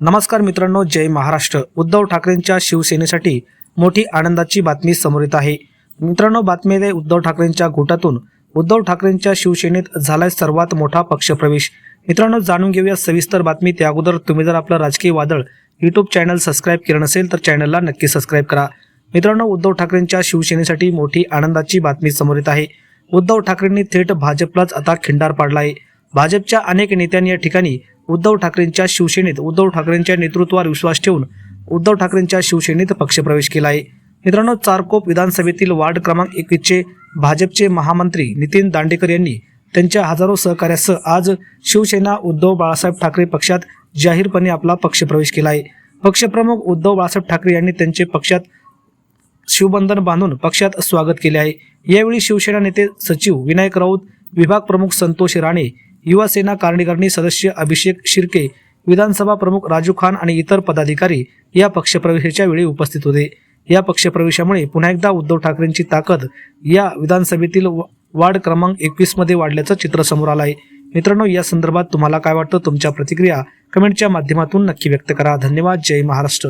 नमस्कार मित्रांनो जय महाराष्ट्र. उद्धव ठाकरेंच्या शिवसेनेसाठी मोठी आनंदाची बातमी समोर येत आहे. मित्रांनो बातमीने उद्धव ठाकरेंच्या गोटातून उद्धव ठाकरेंच्या शिवसेनेत झालाय सर्वात मोठा पक्षप्रवेश. मित्रांनो जाणून घेऊया सविस्तर बातमी. त्या अगोदर तुम्ही जर आपलं राजकीय वादळ युट्यूब चॅनल सबस्क्राईब केलं नसेल तर चॅनलला नक्की सबस्क्राईब करा. मित्रांनो उद्धव ठाकरेंच्या शिवसेनेसाठी मोठी आनंदाची बातमी समोर येत आहे. उद्धव ठाकरेंनी थेट भाजपलाच आता खिंडार पाडला आहे भाजपच्या अनेक नेत्यांनी या ठिकाणी उद्धव ठाकरेंच्या शिवसेनेत उद्धव ठाकरेंच्या नेतृत्वावर विश्वास ठेवून उद्धव ठाकरेंच्या शिवसेनेत पक्षप्रवेश केला आहे. मित्रांनो चारकोप विधानसभेतील वार्ड क्रमांक एकवीसचे भाजपचे महामंत्री नितीन दांडेकर यांनी त्यांच्या हजारो सहकार्यासह आज शिवसेना उद्धव बाळासाहेब ठाकरे पक्षात जाहीरपणे आपला पक्षप्रवेश केला आहे. पक्षप्रमुख उद्धव बाळासाहेब ठाकरे यांनी त्यांचे पक्षात शिवबंधन बांधून पक्षात स्वागत केले आहे. यावेळी शिवसेना नेते सचिव विनायक राऊत विभाग प्रमुख संतोष राणे युवा सेना कार्यकारिणी सदस्य अभिषेक शिर्के विधानसभा प्रमुख राजू खान आणि इतर पदाधिकारी या पक्षप्रवेशाच्या वेळी उपस्थित होते. या पक्षप्रवेशामुळे पुन्हा एकदा उद्धव ठाकरेंची ताकद या विधानसभेतील व- वार्ड क्रमांक एकवीसमध्ये वाढल्याचं चित्र समोर आलं आहे मित्रांनो या संदर्भात तुम्हाला काय वाटतं? तुमच्या प्रतिक्रिया कमेंटच्या माध्यमातून नक्की व्यक्त करा. धन्यवाद. जय महाराष्ट्र.